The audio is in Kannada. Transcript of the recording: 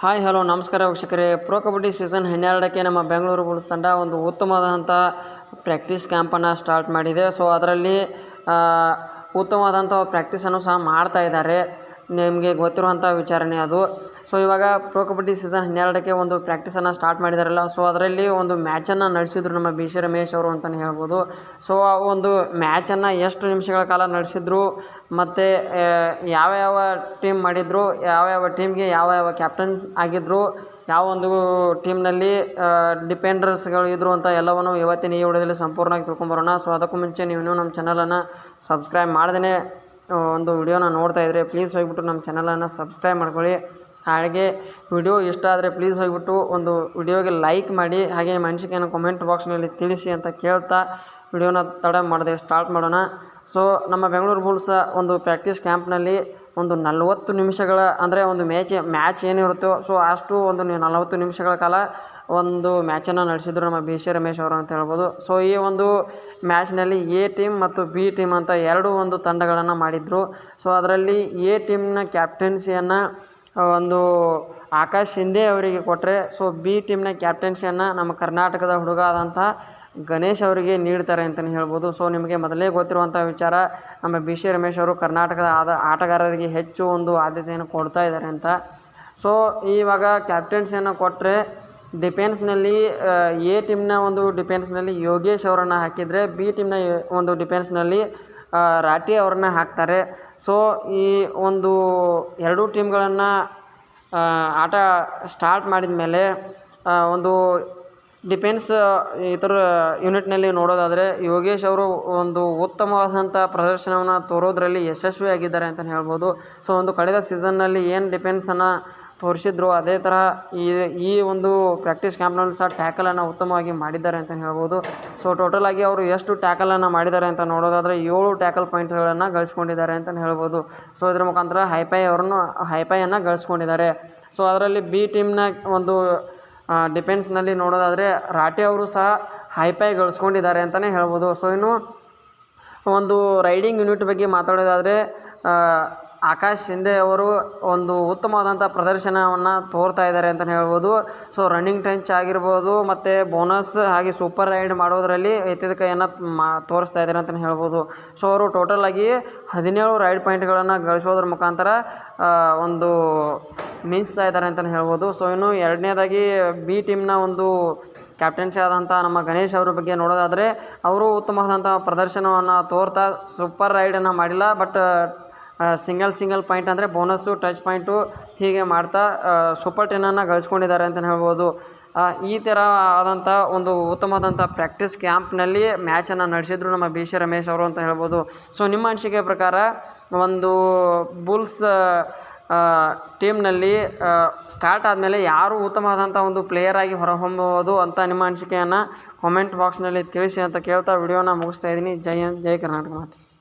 ಹಾಯ್, ಹಲೋ, ನಮಸ್ಕಾರ ವೀಕ್ಷಕರೇ. ಪ್ರೊ ಕಬಡ್ಡಿ ಸೀಸನ್ ಹನ್ನೆರಡಕ್ಕೆ ನಮ್ಮ ಬೆಂಗಳೂರು ಬುಲ್ಸ್ ತಂಡ ಒಂದು ಉತ್ತಮವಾದಂಥ ಪ್ರಾಕ್ಟೀಸ್ ಕ್ಯಾಂಪನ್ನು ಸ್ಟಾರ್ಟ್ ಮಾಡಿದೆ. ಸೊ ಅದರಲ್ಲಿ ಉತ್ತಮವಾದಂಥ ಪ್ರ್ಯಾಕ್ಟೀಸನ್ನು ಸಹ ಮಾಡ್ತಾ ಇದ್ದಾರೆ. ನಿಮಗೆ ಗೊತ್ತಿರುವಂಥ ವಿಚಾರಣೆ ಅದು. ಸೊ ಇವಾಗ ಪ್ರೊ ಕಬಡ್ಡಿ ಸೀಸನ್ ಹನ್ನೆರಡಕ್ಕೆ ಒಂದು ಪ್ರಾಕ್ಟೀಸನ್ನು ಸ್ಟಾರ್ಟ್ ಮಾಡಿದಾರಲ್ಲ. ಸೊ ಅದರಲ್ಲಿ ಒಂದು ಮ್ಯಾಚನ್ನು ನಡೆಸಿದ್ರು ನಮ್ಮ ಬಿ ಸಿ ರಮೇಶ್ ಅವರು ಅಂತಲೇ ಹೇಳ್ಬೋದು. ಸೊ ಆ ಒಂದು ಮ್ಯಾಚನ್ನು ಎಷ್ಟು ನಿಮಿಷಗಳ ಕಾಲ ನಡೆಸಿದ್ರು, ಮತ್ತು ಯಾವ ಯಾವ ಟೀಮ್ ಮಾಡಿದ್ರು ಯಾವ ಯಾವ ಟೀಮ್ಗೆ ಯಾವ ಯಾವ ಕ್ಯಾಪ್ಟನ್ ಆಗಿದ್ದರು ಯಾವ ಒಂದು ಟೀಮ್ನಲ್ಲಿ ಡಿಪೆಂಡರ್ಸ್ಗಳು ಇದ್ದರು ಅಂತ ಎಲ್ಲವನ್ನು ಇವತ್ತಿನ ಈ ವಿಡಿಯೋದಲ್ಲಿ ಸಂಪೂರ್ಣವಾಗಿ ತಿಳ್ಕೊಂಬರೋಣ. ಸೊ ಅದಕ್ಕೂ ಮುಂಚೆ ನೀವು ಇನ್ನೂ ನಮ್ಮ ಚಾನಲನ್ನು ಸಬ್ಸ್ಕ್ರೈಬ್ ಮಾಡ್ದೇ ಒಂದು ವಿಡಿಯೋನ ನೋಡ್ತಾ ಇದ್ದರೆ ಪ್ಲೀಸ್ ಹೋಗಿಬಿಟ್ಟು ನಮ್ಮ ಚಾನಲನ್ನು ಸಬ್ಸ್ಕ್ರೈಬ್ ಮಾಡ್ಕೊಳ್ಳಿ. ಹಾಗೆ ವಿಡಿಯೋ ಇಷ್ಟ ಆದರೆ ಪ್ಲೀಸ್ ಹೋಗಿಬಿಟ್ಟು ಒಂದು ವಿಡಿಯೋಗೆ ಲೈಕ್ ಮಾಡಿ, ಹಾಗೆ ನಿಮ್ಮ ಕಮೆಂಟ್ ಬಾಕ್ಸ್ನಲ್ಲಿ ತಿಳಿಸಿ ಅಂತ ಕೇಳ್ತಾ ವಿಡಿಯೋನ ತಡ ಮಾಡದೆ ಸ್ಟಾರ್ಟ್ ಮಾಡೋಣ. ಸೊ ನಮ್ಮ ಬೆಂಗಳೂರು ಬುಲ್ಸ ಒಂದು ಪ್ರಾಕ್ಟೀಸ್ ಕ್ಯಾಂಪ್ನಲ್ಲಿ ಒಂದು ನಲವತ್ತು ನಿಮಿಷಗಳ ಅಂದರೆ ಒಂದು ಮ್ಯಾಚ್ ಮ್ಯಾಚ್ ಏನಿರುತ್ತೋ ಸೊ ಅಷ್ಟು ಒಂದು ನಲವತ್ತು ನಿಮಿಷಗಳ ಕಾಲ ಒಂದು ಮ್ಯಾಚನ್ನು ನಡೆಸಿದ್ರು ನಮ್ಮ ಬಿ ಸಿ ರಮೇಶ್ ಅವರು ಅಂತ ಹೇಳ್ಬೋದು. ಸೊ ಈ ಒಂದು ಮ್ಯಾಚ್ನಲ್ಲಿ ಎ ಟೀಮ್ ಮತ್ತು ಬಿ ಟೀಮ್ ಅಂತ ಎರಡು ಒಂದು ತಂಡಗಳನ್ನು ಮಾಡಿದರು. ಸೊ ಅದರಲ್ಲಿ ಎ ಟೀಮ್ನ ಕ್ಯಾಪ್ಟನ್ಸಿಯನ್ನು ಒಂದು ಆಕಾಶ್ ಶಿಂದೆ ಅವರಿಗೆ ಕೊಟ್ಟರೆ ಸೊ ಬಿ ಟೀಮ್ನ ಕ್ಯಾಪ್ಟನ್ಸಿಯನ್ನು ನಮ್ಮ ಕರ್ನಾಟಕದ ಹುಡುಗ ಆದಂಥ ಗಣೇಶ್ ಅವರಿಗೆ ನೀಡ್ತಾರೆ ಅಂತಲೇ ಹೇಳ್ಬೋದು. ಸೊ ನಿಮಗೆ ಮೊದಲೇ ಗೊತ್ತಿರುವಂಥ ವಿಚಾರ, ನಮ್ಮ ಬಿ ಸಿ ರಮೇಶ್ ಅವರು ಕರ್ನಾಟಕದ ಆದ ಆಟಗಾರರಿಗೆ ಹೆಚ್ಚು ಒಂದು ಆದ್ಯತೆಯನ್ನು ಕೊಡ್ತಾ ಇದ್ದಾರೆ ಅಂತ. ಸೊ ಇವಾಗ ಕ್ಯಾಪ್ಟನ್ಸಿಯನ್ನು ಕೊಟ್ಟರೆ ಡಿಫೆನ್ಸ್ನಲ್ಲಿ ಎ ಟೀಮ್ನ ಒಂದು ಡಿಫೆನ್ಸ್ನಲ್ಲಿ ಯೋಗೇಶ್ ಅವರನ್ನು ಹಾಕಿದರೆ, ಬಿ ಟೀಮ್ನ ಒಂದು ಡಿಫೆನ್ಸ್ನಲ್ಲಿ ರಾಠಿ ಅವ್ರನ್ನ ಹಾಕ್ತಾರೆ. ಸೊ ಈ ಒಂದು ಎರಡೂ ಟೀಮ್ಗಳನ್ನು ಆಟ ಸ್ಟಾರ್ಟ್ ಮಾಡಿದ ಮೇಲೆ ಒಂದು ಡಿಫೆನ್ಸ್ ಇತರ ಯೂನಿಟ್ನಲ್ಲಿ ನೋಡೋದಾದರೆ ಯೋಗೇಶ್ ಅವರು ಒಂದು ಉತ್ತಮವಾದಂಥ ಪ್ರದರ್ಶನವನ್ನು ತೋರೋದರಲ್ಲಿ ಯಶಸ್ವಿಯಾಗಿದ್ದಾರೆ ಅಂತಲೇ ಹೇಳ್ಬೋದು. ಸೊ ಒಂದು ಕಳೆದ ಸೀಸನ್ನಲ್ಲಿ ಏನು ಡಿಫೆನ್ಸನ್ನು ತೋರಿಸಿದ್ರು. ಅದೇ ಥರ ಈ ಈ ಒಂದು ಪ್ರಾಕ್ಟೀಸ್ ಕ್ಯಾಂಪ್ನಲ್ಲಿ ಸಹ ಟ್ಯಾಕಲನ್ನು ಉತ್ತಮವಾಗಿ ಮಾಡಿದ್ದಾರೆ ಅಂತಲೇ ಹೇಳ್ಬೋದು. ಸೊ ಟೋಟಲಾಗಿ ಅವರು ಎಷ್ಟು ಟ್ಯಾಕಲನ್ನು ಮಾಡಿದ್ದಾರೆ ಅಂತ ನೋಡೋದಾದರೆ ಏಳು ಟ್ಯಾಕಲ್ ಪಾಯಿಂಟ್ಗಳನ್ನು ಗಳಿಸ್ಕೊಂಡಿದ್ದಾರೆ ಅಂತಲೇ ಹೇಳ್ಬೋದು. ಸೊ ಇದ್ರ ಮುಖಾಂತರ ಹೈಪೈ ಅವ್ರನ್ನು ಹೈಪೈಯನ್ನು ಗಳಿಸ್ಕೊಂಡಿದ್ದಾರೆ. ಸೊ ಅದರಲ್ಲಿ ಬಿ ಟೀಮ್ನ ಒಂದು ಡಿಫೆನ್ಸ್ನಲ್ಲಿ ನೋಡೋದಾದರೆ ರಾಟೆ ಅವರು ಸಹ ಹೈಪೈ ಗಳಿಸ್ಕೊಂಡಿದ್ದಾರೆ ಅಂತಲೇ ಹೇಳ್ಬೋದು. ಸೊ ಇನ್ನು ಒಂದು ರೈಡಿಂಗ್ ಯೂನಿಟ್ ಬಗ್ಗೆ ಮಾತಾಡೋದಾದರೆ ಆಕಾಶ್ ಶಿಂದೆ ಅವರು ಒಂದು ಉತ್ತಮವಾದಂಥ ಪ್ರದರ್ಶನವನ್ನು ತೋರ್ತಾ ಇದ್ದಾರೆ ಅಂತಲೇ ಹೇಳ್ಬೋದು. ಸೊ ರನ್ನಿಂಗ್ ಟೆಂಚ್ ಆಗಿರ್ಬೋದು, ಮತ್ತು ಬೋನಸ್ ಹಾಗೆ ಸೂಪರ್ ರೈಡ್ ಮಾಡೋದರಲ್ಲಿ ಎತ್ತಿದ ಕೈಯನ್ನು ಮಾ, ತೋರಿಸ್ತಾ ಇದ್ದಾರೆ ಅಂತಲೇ ಹೇಳ್ಬೋದು. ಸೊ ಅವರು ಟೋಟಲಾಗಿ ಹದಿನೇಳು ರೈಡ್ ಪಾಯಿಂಟ್ಗಳನ್ನು ಗಳಿಸೋದ್ರ ಮುಖಾಂತರ ಒಂದು ಮಿಂಚ್ತಾ ಇದ್ದಾರೆ ಅಂತಲೇ ಹೇಳ್ಬೋದು. ಸೊ ಇನ್ನು ಎರಡನೇದಾಗಿ ಬಿ ಟೀಮ್ನ ಒಂದು ಕ್ಯಾಪ್ಟನ್ಸಿ ಆದಂಥ ನಮ್ಮ ಗಣೇಶ್ ಅವರ ಬಗ್ಗೆ ನೋಡೋದಾದರೆ, ಅವರು ಉತ್ತಮವಾದಂಥ ಪ್ರದರ್ಶನವನ್ನು ತೋರ್ತಾ ಸೂಪರ್ ರೈಡನ್ನು ಮಾಡಿಲ್ಲ ಬಟ್ ಸಿಂಗಲ್ ಸಿಂಗಲ್ ಪಾಯಿಂಟ್ ಅಂದರೆ ಬೋನಸ್ಸು ಟಚ್ ಪಾಯಿಂಟು ಹೀಗೆ ಮಾಡ್ತಾ ಸೂಪರ್ ಟೆನ್ನನ್ನು ಗಳಿಸ್ಕೊಂಡಿದ್ದಾರೆ ಅಂತಲೇ ಹೇಳ್ಬೋದು. ಈ ಥರ ಆದಂಥ ಒಂದು ಉತ್ತಮವಾದಂಥ ಪ್ರಾಕ್ಟೀಸ್ ಕ್ಯಾಂಪ್ನಲ್ಲಿ ಮ್ಯಾಚನ್ನು ನಡೆಸಿದ್ರು ನಮ್ಮ ಬಿ ಸಿ ರಮೇಶ್ ಅವರು ಅಂತ ಹೇಳ್ಬೋದು. ಸೊ ನಿಮ್ಮ ಅನಿಸಿಕೆ ಪ್ರಕಾರ ಒಂದು ಬುಲ್ಸ್ ಟೀಮ್ನಲ್ಲಿ ಸ್ಟಾರ್ಟ್ ಆದಮೇಲೆ ಯಾರು ಉತ್ತಮವಾದಂಥ ಒಂದು ಪ್ಲೇಯರ್ ಆಗಿ ಹೊರಹೊಮ್ಮಬಹುದು ಅಂತ ನಿಮ್ಮ ಅನಿಸಿಕೆಯನ್ನು ಕಾಮೆಂಟ್ ಬಾಕ್ಸ್ನಲ್ಲಿ ತಿಳಿಸಿ ಅಂತ ಕೇಳ್ತಾ ವಿಡಿಯೋನ ಮುಗಿಸ್ತಾ ಇದ್ದೀನಿ. ಜೈ ಜೈ ಕರ್ನಾಟಕ ಮಾತೆ.